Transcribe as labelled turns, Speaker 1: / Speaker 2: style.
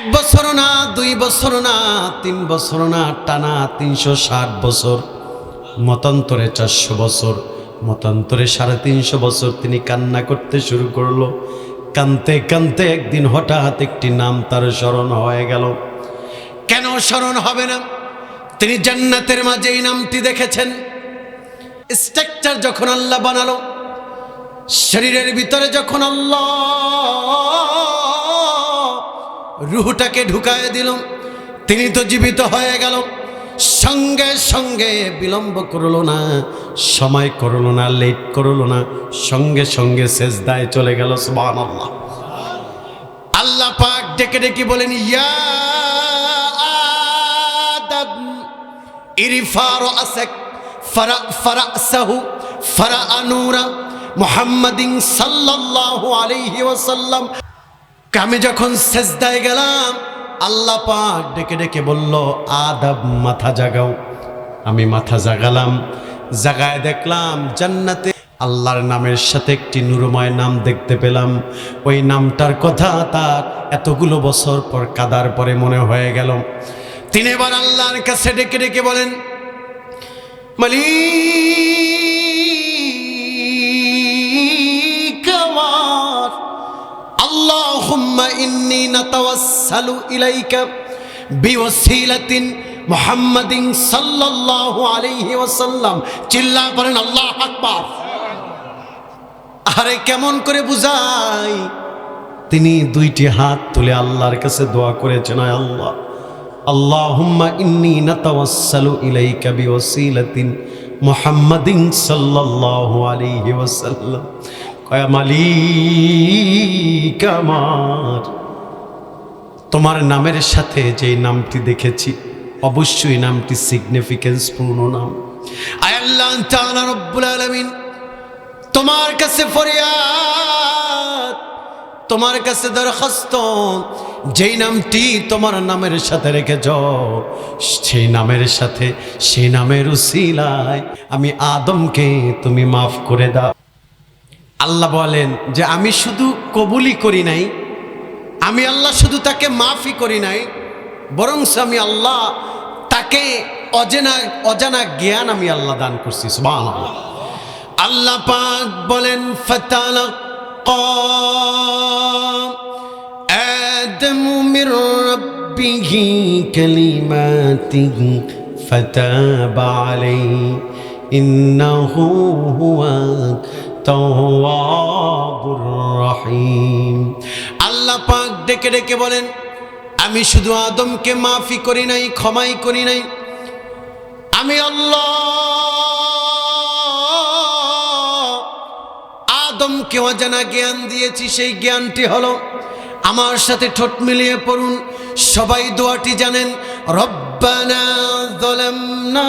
Speaker 1: এক বছর না, দুই বছর না, তিন বছর না, টানা তিনশো ষাট বছর। মতান্তরে চারশো বছর, মতান্তরে সাড়ে তিনশো বছর তিনি কান্না করতে শুরু করল। কানতে কানতে একদিন হঠাৎ একটি নাম তার স্মরণ হয়ে গেল। কেন স্মরণ হবে না? তিনি জান্নাতের মাঝে এই নামটি দেখেছেন। স্ট্রাকচার যখন আল্লাহ বানালো, শরীরের ভিতরে যখন আল্লাহ রুহটাকে ঢুকায় দিল। তিনি তো জীবিত হয়ে গেল। সঙ্গে সঙ্গে বিলম্ব করল না, সময় করল না লেট করল না, সঙ্গে সঙ্গে শেষ দায় চলে গেল সুবাহ আল্লাহ পাক ডেকে ডেকে বলেন, ইয়া ফারা মুহাম্মাদিন সাল্লাল্লাহু আমি যখন সেজদায় গেলাম, আল্লাহ পাক ডেকে ডেকে বলল, আদব মাথা জাগাও। আমি মাথা জাগালাম, জাগায় দেখলাম জান্নাতে আল্লাহর নামের সাথে একটি নুরময় নাম দেখতে পেলাম। ওই নামটার কথা তার এতগুলো বছর পর কাদার পরে মনে হয়ে গেল। তিনি এবার আল্লাহর কাছে ডেকে ডেকে বলেন, মালিক আল্লাহুম্মা ইন্নী নাতাওয়াসসালু ইলাইকা বিওয়াসিলাতিন মুহাম্মাদিন সাল্লাল্লাহু আলাইহি ওয়াসাল্লাম। চিল্লা পড়েন আল্লাহু আকবার। আরে কেমন করে বুঝাই? তিনি দুইটি হাত তুলে আল্লাহর কাছে দোয়া করেছেন আল্লাহ। আল্লাহুম্মা ইন্নী নাতাওয়াসসালু ইলাইকা বিওয়াসিলাতিন মুহাম্মাদিন সাল্লাল্লাহু আলাইহি ওয়াসাল্লাম। মালিক আমার, তোমার নামের সাথে যে নামটি দেখেছি, অবশ্যই নামটি সিগনিফিকেন্স পূর্ণ নাম। আয় আল্লাহ তাআলা রব্বুল আলামিন, তোমার কাছে ফরিয়াদ, তোমার কাছে দরখাস্ত, যেই নামটি তোমার নামের সাথে রেখেছ, সেই নামের সাথে, সেই নামের উসিলায় আমি আদমকে তুমি মাফ করে দাও। আল্লাহ বলেন যে আমি শুধু কবুলই করি নাই আমি আল্লাহ শুধু তাকে মাফই করি নাই বরং আমি আল্লাহ তাকে অজেনা অজানা জ্ঞান আমি আল্লাহ দান করছি সুবহানাল্লাহ আল্লাহ পাক বলেন ফাতালাকা آدم من ربه كلماته فتاب عليه إنه هو রহিম আল্লাহ পাক ডেকে ডেকে বলেন, আমি শুধু আদমকে মাফি করি নাই, ক্ষমাই করি নাই। আমি আল্লাহ আদমকে অজানা জ্ঞান দিয়েছি, সেই জ্ঞানটি হলো, আমার সাথে ঠোঁট মিলিয়ে পড়ুন। সবাই দোয়াটি জানেন, রব্বানা দলামনা